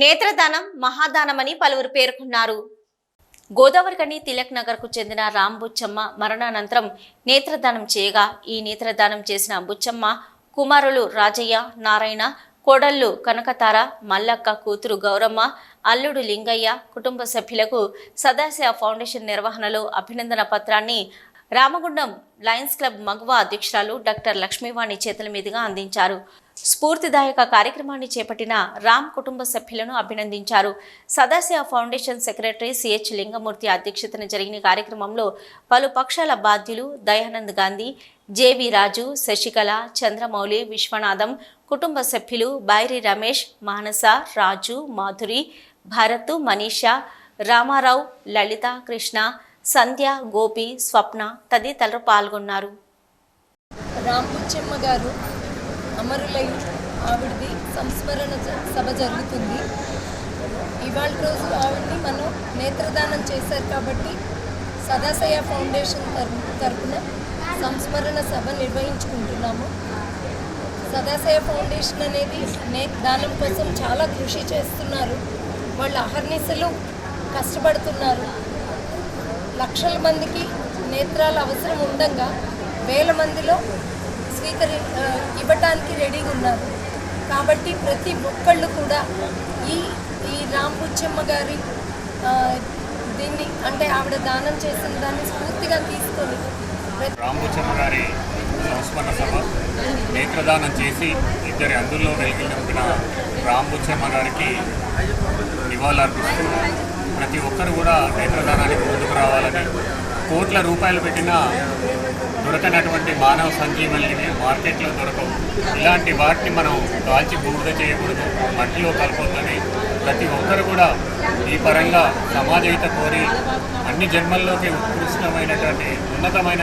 నేత్రదానం మహాదానమని పలువురు పేర్కొన్నారు. గోదావరికని తిలక్ నగర్కు చెందిన రామ్ బుచ్చమ్మ మరణానంతరం నేత్రదానం చేయగా ఈ నేత్రదానం చేసిన బుచ్చమ్మ కుమారులు రాజయ్య నారాయణ కోడళ్ళు కనకతార మల్లక్క కూతురు గౌరమ్మ అల్లుడు లింగయ్య కుటుంబ సభ్యులకు సదాశివ ఫౌండేషన్ నిర్వహణలో అభినందన పత్రాన్ని రామగుండం లయన్స్ క్లబ్ మగువ అధ్యక్షురాలు డాక్టర్ లక్ష్మీవాణి చేతుల మీదుగా అందించారు. స్ఫూర్తిదాయక కార్యక్రమాన్ని చేపట్టిన రామ్ కుటుంబ సభ్యులను అభినందించారు. Sadashiva foundation secretary CH Lingamurthy అధ్యక్షతన జరిగిన కార్యక్రమంలో పలు పక్షాల బాధ్యులు దయానంద్ గాంధీ జేవి రాజు శశికళ చంద్రమౌళి విశ్వనాథం కుటుంబ సభ్యులు బైరి రమేష్ మానస రాజు మాధురి భరత్ మనీషా రామారావు లలిత కృష్ణ సంధ్య గోపి స్వప్న తదితరులు పాల్గొన్నారు. రాంబుచ్చమ్మ గారు అమరులై ఆవిడది సంస్మరణ సభ జరుగుతుంది. ఇవాళ రోజు ఆవిడని మనం నేత్రదానం చేశారు కాబట్టి సదాశయ ఫౌండేషన్ తరఫున సంస్మరణ సభ నిర్వహించుకుంటున్నాము. సదాశయ ఫౌండేషన్ అనేది నే దానం కోసం చాలా కృషి చేస్తున్నారు. వాళ్ళు అహర్నిశలు కష్టపడుతున్నారు. లక్షల మందికి నేత్రాల అవసరం ఉండగా వేల మందిలో స్వీకరి ఇవ్వటానికి రెడీగా ఉన్నారు. కాబట్టి ప్రతి ఒక్కళ్ళు కూడా ఈ ఈ రాంబుచ్చమ్మ గారి దీన్ని అంటే ఆవిడ దానం చేసిన దాన్ని స్ఫూర్తిగా తీసుకొని ప్రతి గారి సంస్మరణ సభ నేత్రదానం చేసి ఇద్దరి అందులో వెలిగి నింపిన రాంబుచ్చమ్మ గారికి నివాళులర్పిస్తూ ప్రతి ఒక్కరు కూడా నేత్రదానానికి ముందుకు రావాలని కోట్ల రూపాయలు పెట్టినా దొరకనటువంటి మానవ సంజీవని మార్కెట్లో దొరకవు. ఇలాంటి వాటిని మనం కాల్చి బూడిద చేయకూడదు. మట్టిలో కలపొద్దని ప్రతి ఒక్కరు కూడా ఈ పరంగా సమాజయిత కోరి అన్ని జన్మల్లోకి ఉత్కృష్టమైనటువంటి ఉన్నతమైన